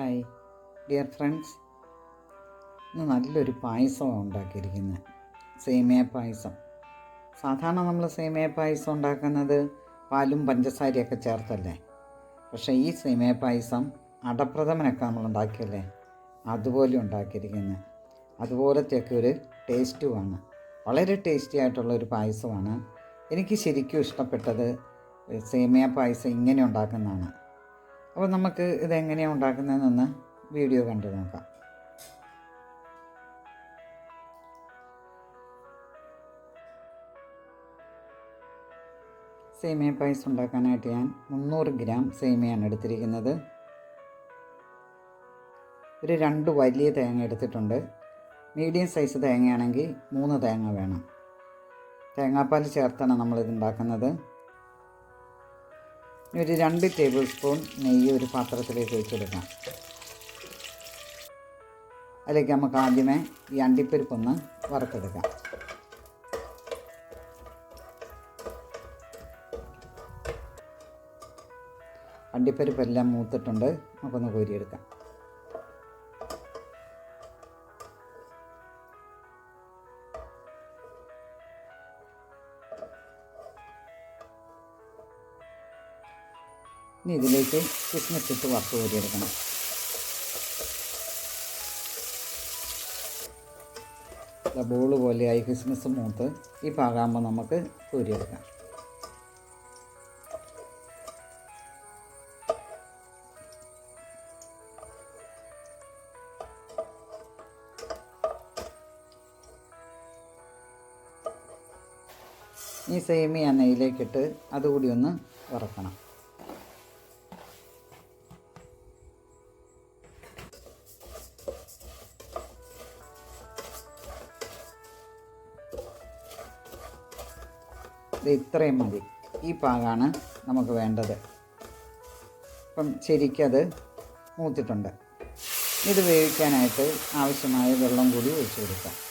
Hi dear friends. ഇന്ന് നല്ലൊരു പായസമാണ് ഉണ്ടാക്കിയിരിക്കുന്നത്. സേമിയ പായസം. സാധാരണ നമ്മൾ സേമിയ പായസം ഉണ്ടാക്കുന്നത് പാലും പഞ്ചസാരയൊക്കെ ചേർത്തല്ലേ? പക്ഷേ ഈ സേമിയ പായസം അടപ്രഥമനൊക്കെ നമ്മൾ ഉണ്ടാക്കിയല്ലേ? അതുപോലെ ഉണ്ടാക്കിയിരിക്കുന്നത്. അതുപോലത്തെയൊക്കെ ഒരു ടേസ്റ്റുമാണ്. വളരെ ടേസ്റ്റി ആയിട്ടുള്ള ഒരു പായസമാണ്. എനിക്ക് ശരിക്കും ഇഷ്ടപ്പെട്ടത് സേമിയ പായസം ഇങ്ങനെ ഉണ്ടാക്കുന്നതാണ്. അപ്പോൾ നമുക്ക് ഇതെങ്ങനെയാണ് ഉണ്ടാക്കുന്നതെന്നൊന്ന് വീഡിയോ കണ്ടു നോക്കാം. സേമിയ പായസം ഉണ്ടാക്കാനായിട്ട് ഞാൻ മുന്നൂറ് ഗ്രാം സേമിയാണ് എടുത്തിരിക്കുന്നത്. ഒരു രണ്ട് വലിയ തേങ്ങ എടുത്തിട്ടുണ്ട്. മീഡിയം സൈസ് തേങ്ങയാണെങ്കിൽ മൂന്ന് തേങ്ങ വേണം. തേങ്ങാപ്പാൽ ചേർത്താണ് നമ്മളിത് ഉണ്ടാക്കുന്നത് ഒരു രണ്ട് ടേബിൾ സ്പൂൺ നെയ്യ് ഒരു പാത്രത്തിലേക്ക് വെച്ചെടുക്കാം അതിലേക്ക് നമുക്ക് ആദ്യമേ ഈ അണ്ടിപ്പരിപ്പൊന്ന് വറുത്തെടുക്കാം. അണ്ടിപ്പരിപ്പെല്ലാം മൂത്തിട്ടുണ്ട്. നമുക്കൊന്ന് കോരിയെടുക്കാം. ഇനി ഇതിലേക്ക് കിസ്മിസ് ഇട്ട് വറുത്ത് കോരിയെടുക്കണം. ബോൾ പോലെയായി കിസ്മിസ് മൂത്ത്. ഈ പാകാകുമ്പോൾ നമുക്ക് കോരിയെടുക്കാം. ഈ സേമിയ നെയ്യിലേക്കിട്ട് അതുകൂടി ഒന്ന് വറക്കണം. ഇത്രയും മതി. ഈ പാകാണ് നമുക്ക് വേണ്ടത്. അപ്പം ശരിക്കത് മൂത്തിട്ടുണ്ട്. ഇത് വേവിക്കാനായിട്ട് ആവശ്യമായ വെള്ളം കൂടി ഒഴിച്ചു കൊടുക്കാം.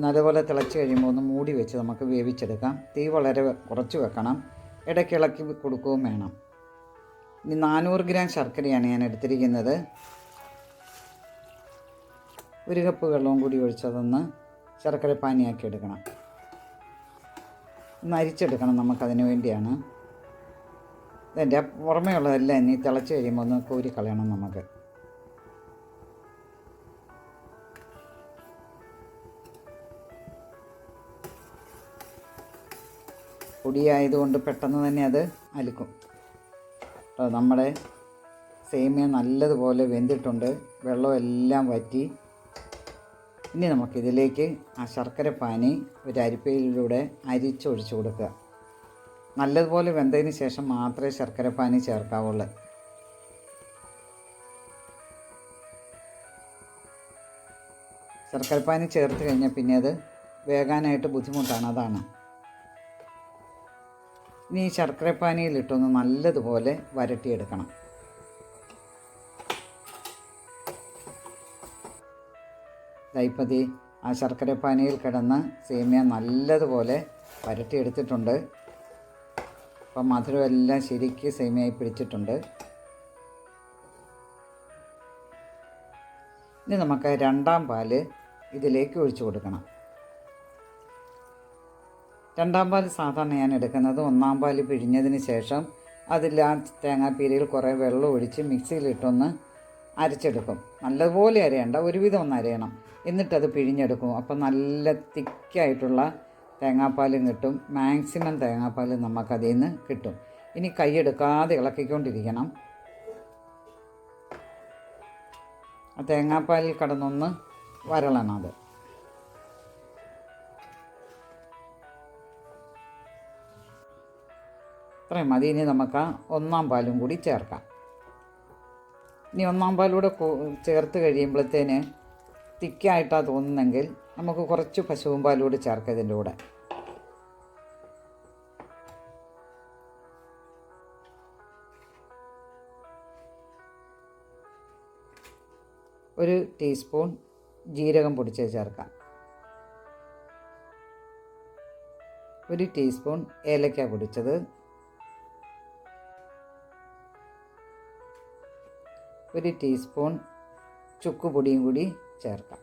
നല്ലപോലെ തിളച്ച് കഴിയുമ്പോൾ ഒന്ന് മൂടി വെച്ച് നമുക്ക് വേവിച്ചെടുക്കാം. തീ വളരെ കുറച്ച് വെക്കണം. ഇടയ്ക്കിളക്കി കൊടുക്കുകയും വേണം. ഇനി നാനൂറ് ഗ്രാം ശർക്കരയാണ് ഞാൻ എടുത്തിരിക്കുന്നത്. ഒരു കപ്പ് വെള്ളവും കൂടി ഒഴിച്ചതൊന്ന് ശർക്കര പാനിയാക്കി എടുക്കണം. ഒന്ന് അരിച്ചെടുക്കണം നമുക്കതിന് വേണ്ടിയാണ്. അതിന്റെ പുറമേ ഇനി തിളച്ച് കഴിയുമ്പോൾ ഒന്ന് കോരി കളയണം നമുക്ക്. പൊടിയായതുകൊണ്ട് പെട്ടെന്ന് തന്നെ അത് അലുക്കും. നമ്മുടെ സേമിയ നല്ലതുപോലെ വെന്തിട്ടുണ്ട്. വെള്ളമെല്ലാം വറ്റി ഇനി നമുക്കിതിലേക്ക് ആ ശർക്കര പാനി ഒരു അരിപ്പയിലൂടെ അരിച്ചൊഴിച്ചു കൊടുക്കുക. നല്ലതുപോലെ വെന്തതിന് ശേഷം മാത്രമേ ശർക്കര പാനി ചേർക്കാവുള്ളൂ. ശർക്കര പാനി ചേർത്ത് കഴിഞ്ഞാൽ പിന്നെ അത് വേകാനായിട്ട് ബുദ്ധിമുട്ടാണ് അതാണ്. ഇനി ഈ ശർക്കരപ്പാനിയിലിട്ടൊന്ന് നല്ലതുപോലെ വരട്ടിയെടുക്കണം. ദൈപ്പതി ആ ശർക്കര പാനിയിൽ കിടന്ന് സേമിയ നല്ലതുപോലെ വരട്ടിയെടുത്തിട്ടുണ്ട് അപ്പം മധുരമെല്ലാം ശരിക്ക് സേമിയായി പിടിച്ചിട്ടുണ്ട്. ഇനി നമുക്ക് രണ്ടാം പാൽ ഇതിലേക്ക് ഒഴിച്ചു കൊടുക്കണം. രണ്ടാം പാൽ സാധാരണ ഞാൻ എടുക്കുന്നത് ഒന്നാം പാൽ പിഴിഞ്ഞതിന് ശേഷം അതിൽ ആ തേങ്ങാപ്പീരയിൽ കുറേ വെള്ളം ഒഴിച്ച് മിക്സിയിലിട്ടൊന്ന് അരച്ചെടുക്കും. നല്ലതുപോലെ അരയണ്ട ഒരുവിധം ഒന്ന് അരയണം. എന്നിട്ടത് പിഴിഞ്ഞെടുക്കും. അപ്പം നല്ല തിക്കായിട്ടുള്ള തേങ്ങാപ്പാലും കിട്ടും. മാക്സിമം തേങ്ങാപ്പാൽ നമുക്കതിൽ നിന്ന് കിട്ടും. ഇനി കൈയെടുക്കാതെ ഇളക്കിക്കൊണ്ടിരിക്കണം. ആ തേങ്ങാപ്പാലിൽ കടന്നൊന്ന് വരളണം അത്. അത്രയും മതി. ഇനി നമുക്ക് ഒന്നാം പാലും കൂടി ചേർക്കാം. ഇനി ഒന്നാം പാലൂടെ ചേർത്ത് കഴിയുമ്പോഴത്തേന് തിക്കായിട്ടാണ് തോന്നുന്നെങ്കിൽ നമുക്ക് കുറച്ച് പശുവും പാലൂടെ ചേർക്കാം ഇതിന്റെ കൂടെ. ഒരു ടീസ്പൂൺ ജീരകം പൊടിച്ച് ചേർക്കാം. ഒരു ടീസ്പൂൺ ഏലക്ക പൊടിച്ചത്. ഒരു ടീസ്പൂൺ ചുക്ക് പൊടിയും കൂടി ചേർക്കാം.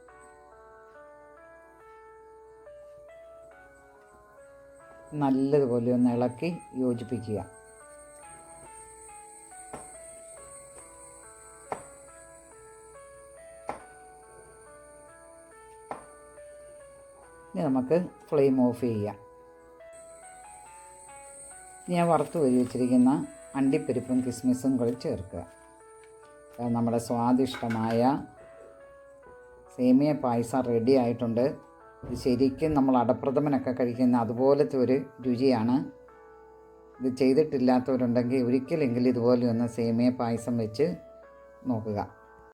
നല്ലതുപോലെ ഒന്ന് ഇളക്കി യോജിപ്പിക്കുക. ഇനി നമുക്ക് ഫ്ലെയിം ഓഫ് ചെയ്യാം. ഞാൻ വറുത്ത് വരി വെച്ചിരിക്കുന്ന അണ്ടിപ്പരിപ്പും കിസ്മിസും കൂടി ചേർക്കുക. നമ്മുടെ സ്വാദിഷ്ടമായ സേമിയ പായസം റെഡി ആയിട്ടുണ്ട്. ഇത് ശരിക്കും നമ്മൾ അടപ്രഥമനൊക്കെ കഴിക്കുന്ന അതുപോലത്തെ ഒരു രുചിയാണ്. ഇത് ചെയ്തിട്ടില്ലാത്തവരുണ്ടെങ്കിൽ ഒരിക്കലെങ്കിലും ഇതുപോലെ ഒന്ന് സേമിയ പായസം വെച്ച് നോക്കുക.